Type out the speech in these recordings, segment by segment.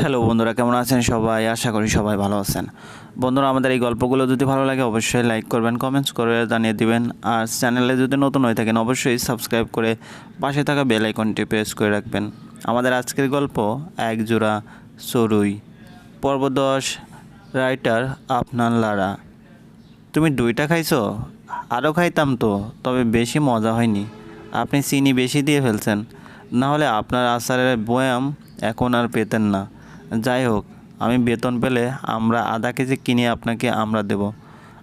Hello বন্ধুরা, কেমন আছেন সবাই? আশা করি সবাই ভালো আছেন। বন্ধুরা, আমাদের এই গল্পগুলো যদি ভালো লাগে, অবশ্যই লাইক করবেন কমেন্টস করে জানিয়ে দিবেন। আর চ্যানেলে যদি নতুন হয়ে থাকেন, অবশ্যই সাবস্ক্রাইব করে পাশে থাকা বেল আইকনটি প্রেস করে রাখবেন। আমাদের আজকের গল্প এক জোড়া চড়ুই পর্ব দশ রাইটার আপনার লারা। তুমি দুইটা খাইছো? আরও খাইতাম তো, তবে বেশি মজা হয়নি। আপনি চিনি বেশি দিয়ে ফেলছেন। না হলে আপনার আচারের বয়াম এখন আর পেতেন না। যাই হোক, আমি বেতন পেলে আমরা আধা কেজি কিনে আপনাকে আমরা দেব।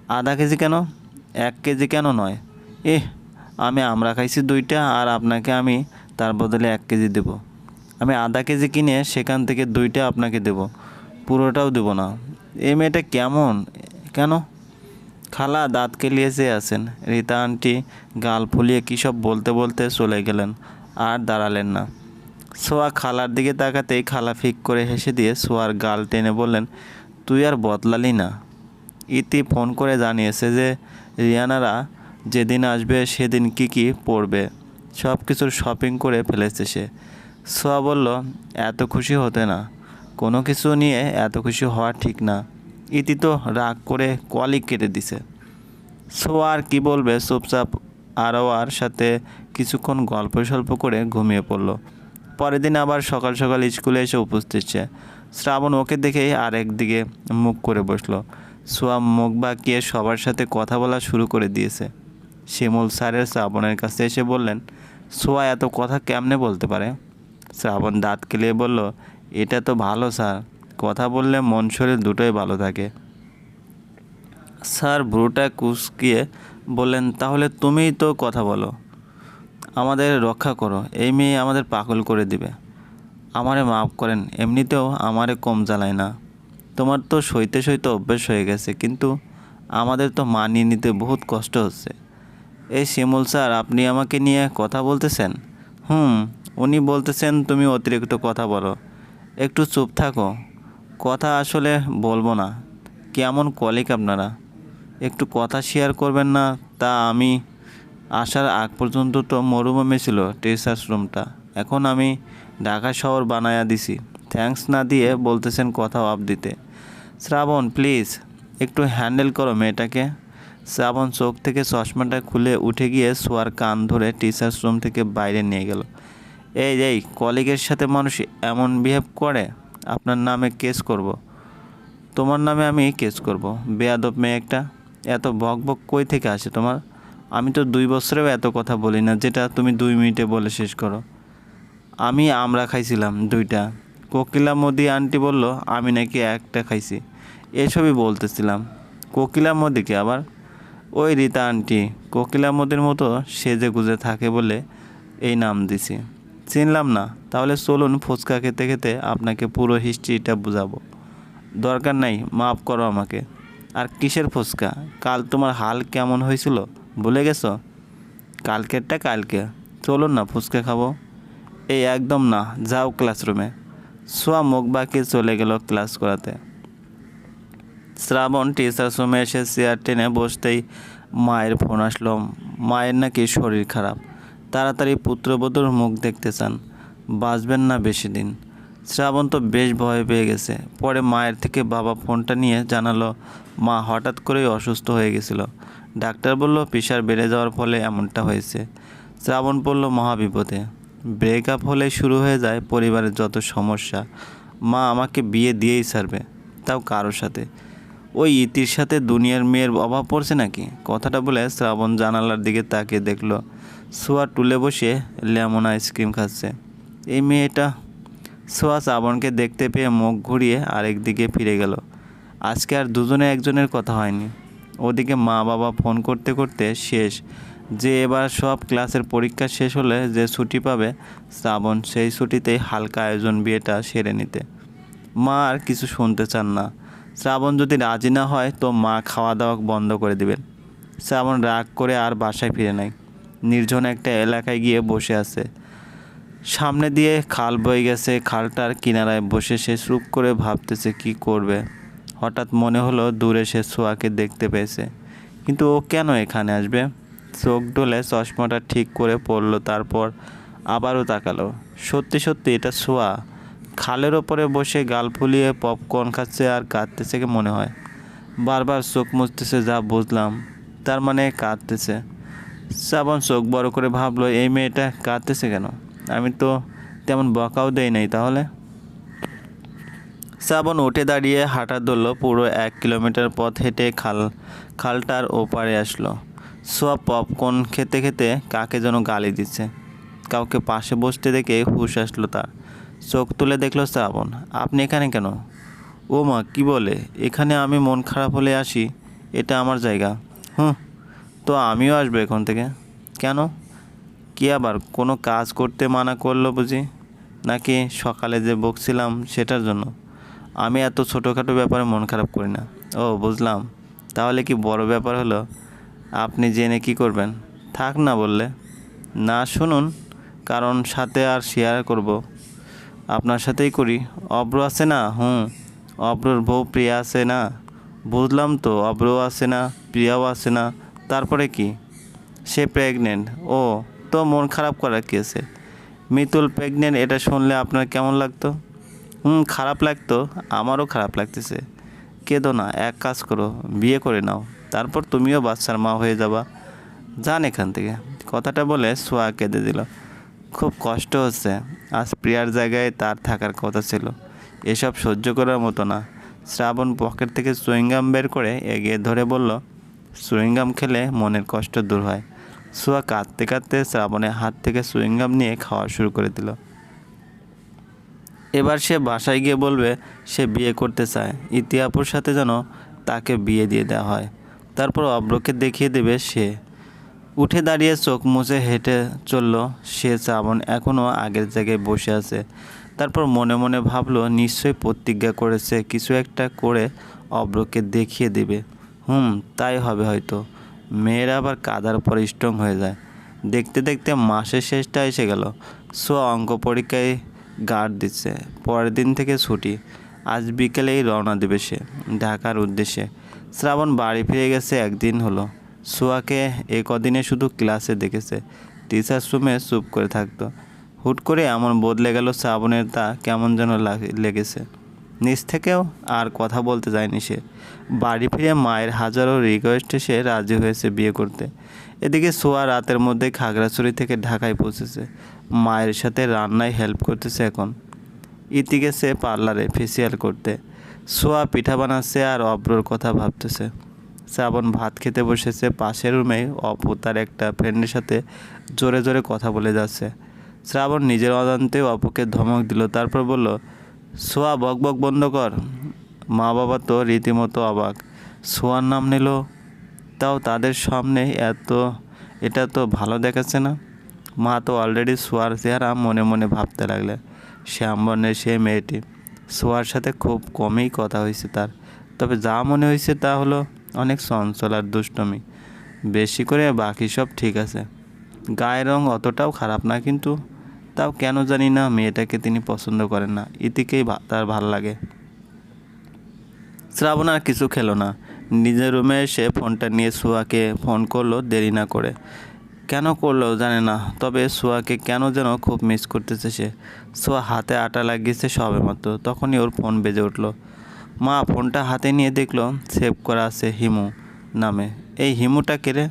আধা কেজি কেন? এক কেজি কেন নয়? এহ, আমি আমরা খাইছি দুইটা আর আপনাকে আমি তার বদলে এক কেজি দেব। আমি আধা কেজি কিনে সেখান থেকে দুইটা আপনাকে দেব। পুরোটাও দেব না। এই মেয়েটা কেমন? কেন? খালা দাঁত কেলিয়ে চেয়ে আছেন। রীতা আন্টি গাল ফুলিয়ে কী সব বলতে বলতে চলে গেলেন। আর দাঁড়ালেন না। সোয়া খালার দিকে তাকাতেই খালা ফিক করে হেসে দিয়ে সোয়ার গাল টেনে বললেন, তুই আর বদলালি না। ইতি ফোন করে জানিয়েছে যে রিয়ানারা যেদিন আসবে সেদিন কি কি পড়বে। সব কিছুর শপিং করে ফেলেছে সে। সোয়া বলল, এত খুশি হতে না। কোনো কিছু নিয়ে এত খুশি হওয়া ঠিক না। ইতি তো রাগ করে কলিক কেটে দিছে। সোয়া আর কি বলবে, চুপচাপ আরোয়ার সাথে কিছুক্ষণ গল্প সল্প করে ঘুমিয়ে পড়ল। পরের দিন আবার সকাল সকাল স্কুলে এসে উপস্থিত সে। শ্রাবণ ওকে দেখেই আরেক দিকে মুখ করে বসল। সোয়া মুখ বাঁকিয়ে সবার সাথে কথা বলা শুরু করে দিয়েছে। শিমুল স্যারের শ্রাবণের কাছে এসে বললেন, সোয়া, এত কথা কেমনে বলতে পারে? শ্রাবণ দাঁত কেলিয়ে বলল, এটা তো ভালো, স্যার। কথা বললে মন শরীর দুটোই ভালো থাকে। স্যার ভ্রুটা কুচকিয়ে বললেন, তাহলে তুমিই তো কথা বলো। আমাদের রক্ষা করো, এই মেয়ে আমাদের পাগল করে দিবে। আমারে মাফ করেন, এমনিতেও আমারে কম জ্বালায় না। তোমার তো সইতে সইতে অভ্যেস হয়ে গেছে, কিন্তু আমাদের তো মানিয়ে নিতে বহুত কষ্ট হচ্ছে। এই শিমুল স্যার, আপনি আমাকে নিয়ে কথা বলতেছেন? হুম, উনি বলতেছেন তুমি অতিরিক্ত কথা বলো। একটু চুপ থাকো, কথা আসলে বলব না। কেমন কলিক আপনারা? একটু কথা শেয়ার করবেন না, তা আমি আসার আগ পর্যন্ত তো মরুভূমি ছিল টিচার্স রুমটা। এখন আমি ঢাকা শহর বানায়া দিছি। থ্যাঙ্কস না দিয়ে বলতেছেন কথা আপ দিতে। শ্রাবণ, প্লিজ, একটু হ্যান্ডেল করো মেয়েটাকে। শ্রাবণ চোখ থেকে চশমাটা খুলে উঠে গিয়ে শোয়ার কান ধরে টিচার্স রুম থেকে বাইরে নিয়ে গেল। এই এই, কলিগের সাথে মানুষ এমন বিহেভ করে? আপনার নামে কেস করব। তোমার নামে আমি কেস করব। বেয়াদব মেয়ে একটা। এত বক বক কই থেকে আসে তোমার? আমি তো দুই বছরেও এত কথা বলি না, যেটা তুমি দুই মিনিটে বলে শেষ করো। আমি আমরা খাইছিলাম দুইটা। কোকিলা মোদি আন্টি বলল, আমি নাকি একটা খাইছি। এসবই বলতেছিলাম। কোকিলা মোদিকে আবার? ওই রীতা আন্টি। কোকিলা মোদির মতো সেজে গুজে থাকে বলে এই নাম দিছি। চিনলাম না। তাহলে চলুন ফুচকা খেতে খেতে আপনাকে পুরো হিস্ট্রিটা বুঝাবো। দরকার নাই, মাফ করো আমাকে। আর কিসের ফুচকা? কাল তোমার হাল কেমন হয়েছিল? ভুলে গেছো? কালকেরটা কালকে। চলুন না, ফুচকা খাব। এই একদম না, যাও ক্লাসরুমে সোয়া মুখ বাকি চলে গেল ক্লাস করাতে। শ্রাবণ টিচার্স রুমে এসে চেয়ার টেনে বসতেই মায়ের ফোন আসলো। মায়ের নাকি শরীর খারাপ। তাড়াতাড়ি পুত্রবধূর মুখ দেখতে চান। বাঁচবেন না বেশি দিন। শ্রাবণ তো বেশ ভয় পেয়ে গেছে। পরে মায়ের থেকে বাবা ফোনটা নিয়ে জানালো, মা হঠাৎ করেই অসুস্থ হয়ে গেছিল। ডাক্তার বলল প্রেশার বেড়ে যাওয়ার ফলে এমনটা হয়েছে। শ্রাবণ পড়ল মহাবিপদে। ব্রেকআপ হলে শুরু হয়ে যায় পরিবারের যত সমস্যা। মা আমাকে বিয়ে দিয়েই ছাড়বে, তাও কারোর সাথে। ওই ইতির সাথে দুনিয়ার মেয়ের অভাব পড়ছে নাকি? কথাটা বলে শ্রাবণ জানালার দিকে তাকিয়ে দেখল, সোয়া টুলে বসে লেমন আইসক্রিম খাচ্ছে। এই মেয়েটা? সোয়া শ্রাবণকে দেখতে পেয়ে মুখ ঘুরিয়ে আরেক দিকে ফিরে গেল। আজকে আর দুজনে একজনের কথা হয়নি। ওদিকে মা বাবা ফোন করতে করতে শেষ। যে এবার সব ক্লাসের পরীক্ষা শেষ হলে যে ছুটি পাবে শ্রাবণ, সেই ছুটিতেই হালকা আয়োজন বিয়েটা সেরে নিতে। মা আর কিছু শুনতে চান না। শ্রাবণ যদি রাজি না হয় তো মা খাওয়া দাওয়া বন্ধ করে দিবেন শ্রাবণ রাগ করে আর বাসায় ফিরে নাই। নির্জন একটা এলাকায় গিয়ে বসে আছে। সামনে দিয়ে খাল বয়ে গেছে, খালটার কিনারায় বসে সে চুপ করে ভাবতেছে কি করবে। হঠাৎ মনে হলো দূরে সে সোয়াকে দেখতে পেয়েছে। কিন্তু ও কেন এখানে আসবে? চোখ ডলে চশমাটা ঠিক করে পড়ল, তারপর আবারও তাকালো। সত্যি সত্যি, এটা সোয়া? খালের ওপরে বসে গাল ফুলিয়ে পপকর্ন খাচ্ছে আর কাঁদতেছে কি মনে হয়? বারবার চোখ মুছতেছে যা বুঝলাম, তার মানে কাঁদতেছে। শ্রাবণ চোখ বড় করে ভাবলো, এই মেয়েটা কাঁদতেছে কেন? আমি তো তেমন বকাও দেই নাই তাহলে? শ্রাবণ উঠে দাঁড়িয়ে হাঁটা ধরলো পুরো এক কিলোমিটার পথ হেঁটে খাল, খালটার ওপারে আসলো। সব পপকর্ন খেতে খেতে কাকে যেন গালি দিচ্ছে। কাউকে পাশে বসতে দেখে হুশ আসলো তার। চোখ তুলে দেখল শ্রাবণ আপনি এখানে কেন? ও মা, কী বলে? এখানে আমি মন খারাপ হলে আসি। এটা আমার জায়গা। হুম, তো আমিও আসব এখন থেকে। কেন? কি আবার, কোনো কাজ করতে মানা করল বুঝি? নাকি সকালে যে বকছিলাম সেটার জন্য? আমি এত ছোটোখাটো ব্যাপারে মন খারাপ করি না। ও, বুঝলাম। তাহলে কি বড় ব্যাপার হলো? আপনি জেনে কি করবেন? থাক না বললে। না, শুনুন। কারণ সাথে আর শেয়ার করব। আপনার সাথেই করি। অব্র আছে না? হুম। অব্রর বউ প্রিয়া আছে না? বুঝলাম তো, অব্রও আছে না? প্রিয়াও আছে না? তারপরে কি? সে প্রেগনেন্ট ও, তো মন খারাপ করার কি আছে? মিতুল প্রেগনেন্ট এটা শুনলে আপনার কেমন লাগতো? হুম, খারাপ লাগতো। আমারও খারাপ লাগতেছে। কেঁদো না, এক কাজ করো, বিয়ে করে নাও। তারপর তুমিও বাচ্চার মা হয়ে যাবা। যান এখান থেকে। কথাটা বলে সোয়া কেঁদে দিল। খুব কষ্ট হচ্ছে। আজ প্রিয়ার জায়গায় তার থাকার কথা ছিল। এসব সহ্য করার মতো না। শ্রাবণ পকেট থেকে চুইংগাম বের করে এগিয়ে ধরে বলল, চুইংগাম খেলে মনের কষ্ট দূর হয়। সোয়া কাঁদতে কাঁদতে শ্রাবণের হাত থেকে চুইংগাম নিয়ে খাওয়া শুরু করে দিল। এবার সে বাসায় গিয়ে বলবে, সে বিয়ে করতে চায়। ইতিহাপুর সাথে যেন তাকে বিয়ে দিয়ে দেওয়া হয়। তারপর অব্রকে দেখিয়ে দেবে সে। উঠে দাঁড়িয়ে চোখ মুছে হেঁটে চলল সে শ্রাবণ এখনও আগের জায়গায় বসে আছে। তারপর মনে মনে ভাবলো, নিশ্চয়ই প্রতিজ্ঞা করেছে, কিছু একটা করে অব্রকে দেখিয়ে দেবে। হুম, তাই হবে হয়তো। মেয়েরা আবার কাদার পর স্ট্রং হয়ে যায়। দেখতে দেখতে মাসের শেষটা এসে গেল। সো অঙ্ক পরীক্ষায় গার্ড দিচ্ছে। পরের দিন থেকে ছুটি। আজ বিকেলেই রওনা দেবে সে। ঢাকার উদ্দেশ্যে। শ্রাবণ বাড়ি ফিরে গেছে একদিন হলো। সোয়াকে এ কদিনে শুধু ক্লাসে দেখেছে। টিচার্স রুমে চুপ করে থাকতো। হুট করে এমন বদলে গেল শ্রাবণের তা কেমন যেন লাগ- লেগেছে। নিজ থেকেও আর কথা বলতে যায়নি সে। বাড়ি ফিরে মায়ের হাজারো রিকোয়েস্টে সে রাজি হয়েছে বিয়ে করতে। এদিকে সোয়া রাতের মধ্যে খাগড়াছড়ি থেকে ঢাকায় পৌঁছেছে। মায়ের সাথে রান্নায় হেল্প করতেছে এখন। ইতি গেছে পার্লারে ফেসিয়াল করতে। সোয়া পিঠা বানাচ্ছে আর অব্রর কথা ভাবতেছে। শ্রাবণ ভাত খেতে বসেছে পাশের রুমে অপু তার একটা ফ্রেন্ডের সাথে জোরে জোরে কথা বলে যাচ্ছে। শ্রাবণ নিজের অজান্তেও অপুকে ধমক দিল, তারপর বলল, সোয়া বক বক বন্ধ কর। মা বাবা তো রীতিমতো অবাক। সোয়ার নাম নিল তাও তাদের সামনে এত, এটা তো ভালো দেখাচ্ছে না। মা তো অলরেডি সোয়ার চেহারা মনে মনে ভাবতে লাগলে। শ্যামবর্ণের সেই মেয়েটি। সোয়ার সাথে খুব কমই কথা হয়েছে তার। তবে যা মনে হয়েছে তা হলো অনেক চঞ্চল আর দুষ্টমি। বেশি করে বাকি সব ঠিক আছে। গায়ের রং অতটাও খারাপ না কিন্তু তাও কেন জানি না মেয়েটাকে তিনি পছন্দ করেন না। ইতিকেই তার ভালো লাগে। শ্রাবণ আর কিছু খেলো না। নিজের রুমে এসে ফোনটা নিয়ে সোয়াকে ফোন করল, দেরি না করে। কেন করল জানে না, তবে সোয়াকে কেন যেন খুব মিস করতেছে সে। সোয়া হাতে আটা লাগিয়েছে সবে মাত্র, তখনই ওর ফোন বেজে উঠল। মা, ফোনটা হাতে নিয়ে দেখল, সেভ করা আছে হিমু নামে। এই হিমুটা কেড়ে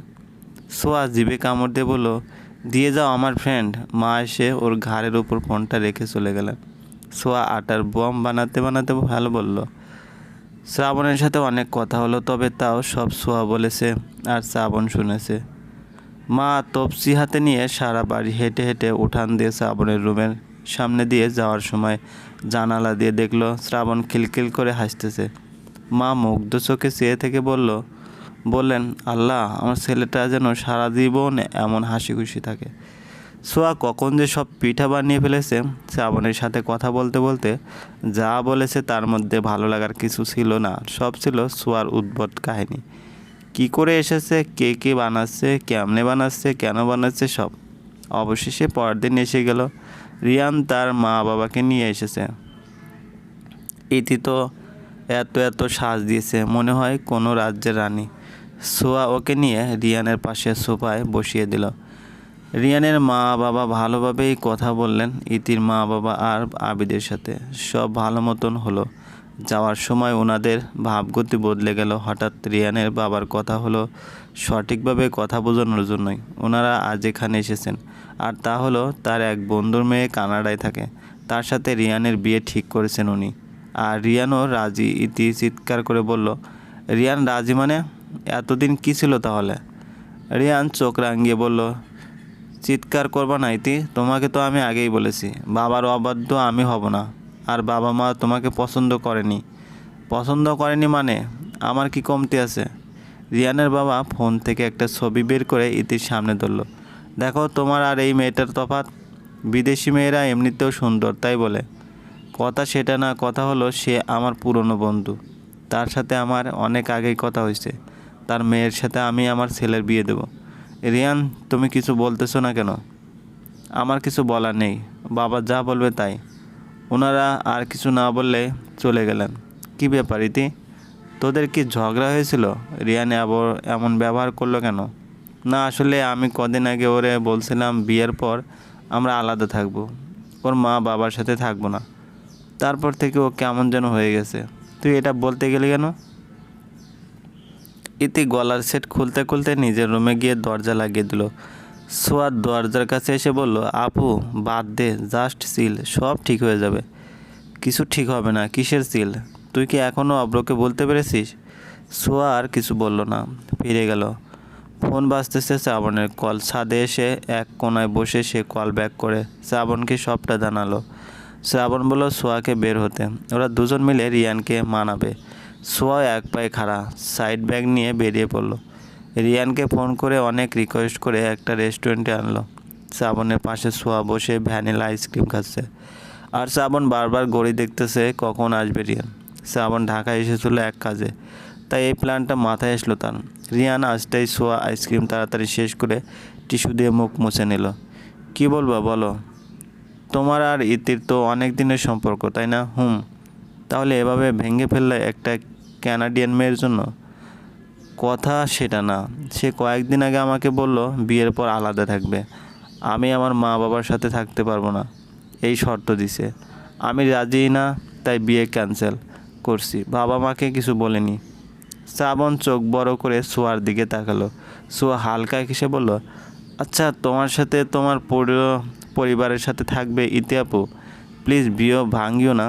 সোয়া জিভে কামড় দিয়ে বলল, দিয়ে যাও আমার ফ্রেন্ড মা এসে ওর ঘাড়ের উপর ফোনটা রেখে চলে গেলেন। সোয়া আটার বম বানাতে বানাতে ভালো বলল শ্রাবণের সাথে অনেক কথা হলো, তবে তাও সব সোয়া বলেছে আর শ্রাবণ শুনেছে। মা তপসি হাতে নিয়ে সারা বাড়ি হেঁটে হেঁটে উঠান দিয়ে শ্রাবণের রুমের সামনে দিয়ে যাওয়ার সময় জানালা দিয়ে দেখল শ্রাবণ খিলখিল করে হাসতেছে। মা মুগ্ধ চোখে চেয়ে থেকে বলল, বললেন, আল্লাহ, আমার ছেলেটা যেন সারা জীবন এমন হাসি খুশি থাকে। সোয়া কখন যে সব পিঠা বানিয়ে ফেলেছে, শ্রাবণের সাথে কথা বলতে বলতে যা বলেছে তার মধ্যে ভালো লাগার কিছু ছিল না। সব ছিল সোয়ার উদ্ভট কাহিনী। কি করে এসেছে, কে কে বানাচ্ছে, কেমনে বানাচ্ছে, কেন বানাচ্ছে সব? অবশেষে পরের দিন এসে গেল। রিয়ান তার মা বাবাকে নিয়ে এসেছে। ইতি তো এত এত সাজ দিয়েছে, মনে হয় কোনো রাজ্যের রানী। সোয়া ওকে নিয়ে রিয়ানের পাশে সোফায় বসিয়ে দিল। রিয়ানের মা বাবা ভালোভাবেই কথা বললেন ইতির মা বাবা আর আবিদের সাথে। সব ভালো মতন হলো। যাওয়ার সময় ওনাদের ভাবগতি বদলে গেল। হঠাৎ রিয়ানের বাবার কথা হলো সঠিকভাবে কথা বোঝানোর জন্যই। ওনারা আজ এখানে এসেছেন। আর তা হলো তার এক বন্ধুর মেয়ে কানাডায় থাকে। তার সাথে রিয়ানের বিয়ে ঠিক করেছেন উনি। আর রিয়ানও রাজি। ইতি চিৎকার করে বলল, রিয়ান রাজি মানে? এতদিন কী ছিল তাহলে? রিয়ান চোখ রাঙিয়ে বলল চিৎকার করবা না ইতি তোমাকে তো আমি আগেই বলেছি, বাবার অবাধ্য আমি হব না, আর বাবা মা তোমাকে পছন্দ করেনি। পছন্দ করেনি মানে? আমার কি কমতি আছে? রিয়ানের বাবা ফোন থেকে একটা ছবি বের করে ইতির সামনে ধরলো। দেখো, তোমার আর এই মেয়েটার তফাৎ? বিদেশি মেয়েরা এমনিতেও সুন্দর, তাই বলে। কথা সেটা না, কথা হলো সে আমার পুরনো বন্ধু। তার সাথে আমার অনেক আগেই কথা হয়েছে। তার মেয়ের সাথে আমি আমার ছেলের বিয়ে দেবো। রিয়ান, তুমি কিছু বলতেছো না কেন? আমার কিছু বলার নেই। বাবা যা বলবে তাই। ওনারা আর কিছু না বললে চলে গেলেন। কি ব্যাপার, ইতি? তোদের কি ঝগড়া হয়েছিল? রিয়ান আবার এমন ব্যবহার করল কেন? না, আসলে আমি কদিন আগে ওরে বলছিলাম বিয়ের পর আমরা আলাদা থাকব। ওর মা বাবার সাথে থাকব না। তারপর থেকে ও কেমন যেন হয়ে গেছে। তুই এটা বলতে গেলি কেন? ইতি গলার সেট খুলতে খুলতে নিজের রুমে গিয়ে দরজা লাগিয়ে দিল। সোয়াদ দরজার কাছে এসে বলল, আপু, বাদ দে, জাস্ট সিল, সব ঠিক হয়ে যাবে। কিছু ঠিক হবে না, কিসের সিল? তুই কি এখনও অব্রকে বলতে পেরেছিস? সোয়া আর কিছু বলল না, ফিরে গেল। ফোন বাজতেছে শ্রাবণের কল। ছাদে এসে এক কোনায় বসে সে কল ব্যাক করে। শ্রাবণকে সবটা জানালো। শ্রাবণ বলল, সোয়াকে বের হতে। ওরা দুজন মিলে রিয়ানকে মানাবে। সোয়া এক পায়ে খাড়া, সাইড ব্যাগ নিয়ে বেরিয়ে পড়ল। রিয়ানকে ফোন করে অনেক রিকোয়েস্ট করে একটা রেস্টুরেন্টে আনলো। শ্রাবণের পাশে সোয়া বসে ভ্যানিলা আইসক্রিম খাচ্ছে। আর শ্রাবণ বারবার গড়ি দেখতেছে কখন আসবে রিয়ান। শ্রাবণ ঢাকায় এসেছিল এক কাজে। তাই এই প্ল্যানটা মাথায় আসলো তার। রিয়ান আজটাই সোয়া আইসক্রিম তাড়াতাড়ি শেষ করে টিস্যু দিয়ে মুখ মুছে নিল। কি বলবা বলো? তোমার আর ইতির তো অনেক দিনের সম্পর্ক, তাই না? হুম। তাহলে এভাবে ভেঙে ফেললে একটা ক্যানাডিয়ান মেয়ের জন্য? কথা সেটা না। সে কয়েকদিন আগে আমাকে বলল, বিয়ের পর আলাদা থাকবে। আমি আমার মা বাবার সাথে থাকতে পারব না। এই শর্ত দিছে। আমি রাজি না, তাই বিয়ে ক্যান্সেল করছি। বাবা মাকে কিছু বলেনি। শ্রাবণ চোখ বড় করে সোয়ার দিকে তাকালো। সোয়া হালকা কিসে বলল আচ্ছা তোমার সাথে তোমার পরিবারের সাথে থাকবে ইতি আপু। প্লিজ বিয়ে ভাঙিও না।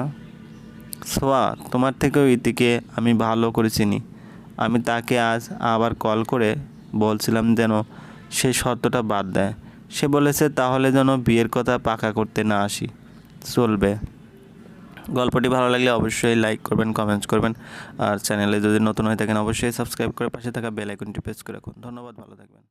সোয়া, তোমার থেকেও ইতিকে আমি ভালো করে চিনি। আমি তাকে আজ আবার কল করে বলছিলাম যেন সে শর্তটা বাদ দেয়। সে বলেছে, তাহলে যেন বিয়ের কথা পাকা করতে না আসি। চলবে। গল্পটি ভালো লাগলে অবশ্যই লাইক করবেন কমেন্টস করবেন। আর চ্যানেলে যদি নতুন হয়ে থাকেন, অবশ্যই সাবস্ক্রাইব করে পাশে থাকা বেল আইকনটি প্রেস করে রাখুন। ধন্যবাদ, ভালো থাকবেন।